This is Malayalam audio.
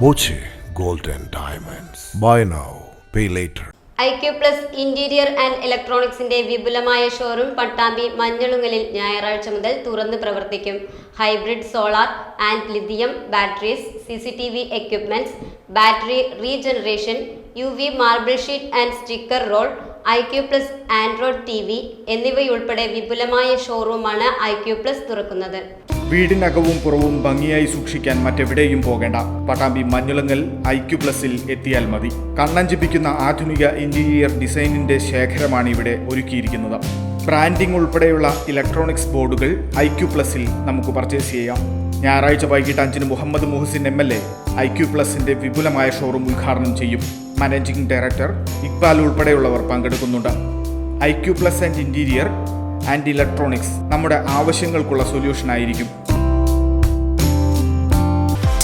Boche gold and Diamonds. Buy now, pay later. I Q plus interior and ഇലക്ട്രോണിക്സിന്റെ വിപുലമായ ഷോറൂം പട്ടാമ്പി മഞ്ഞളുങ്ങലിൽ ഞായറാഴ്ച മുതൽ തുറന്ന് പ്രവർത്തിക്കും hybrid solar and lithium batteries C C T V equipments battery regeneration U V marble sheet and sticker roll I Q plus android T V എന്നിവയുൾപ്പെടെ വിപുലമായ ഷോറൂമാണ് ഐ ക്യു പ്ലസ് തുറക്കുന്നത് വീടിനകവും പുറവും ഭംഗിയായി സൂക്ഷിക്കാൻ മറ്റെവിടെയും പോകേണ്ട. പട്ടാമ്പി മഞ്ഞുളങ്ങൽ ഐക്യു പ്ലസിൽ എത്തിയാൽ മതി. കണ്ണഞ്ചിപ്പിക്കുന്ന ആധുനിക ഇന്റീരിയർ ഡിസൈനിന്റെ ശേഖരമാണ് ഇവിടെ ഒരുക്കിയിരിക്കുന്നത്. ബ്രാൻഡിംഗ് ഉൾപ്പെടെയുള്ള ഇലക്ട്രോണിക്സ് ബോർഡുകൾ ഐക്യു പ്ലസിൽ നമുക്ക് പർച്ചേസ് ചെയ്യാം. ഞായറാഴ്ച വൈകിട്ട് അഞ്ചിന് Muhammad Muhsin M L A IQ പ്ലസിന്റെ വിപുലമായ ഷോറൂം ഉദ്ഘാടനം ചെയ്യും. മാനേജിംഗ് ഡയറക്ടർ ഇക്ബാൽ ഉൾപ്പെടെയുള്ളവർ പങ്കെടുക്കുന്നുണ്ട്. IQ plus and interior and electronics നമ്മുടെ ആവശ്യങ്ങൾക്കുള്ള സൊല്യൂഷൻ ആയിരിക്കും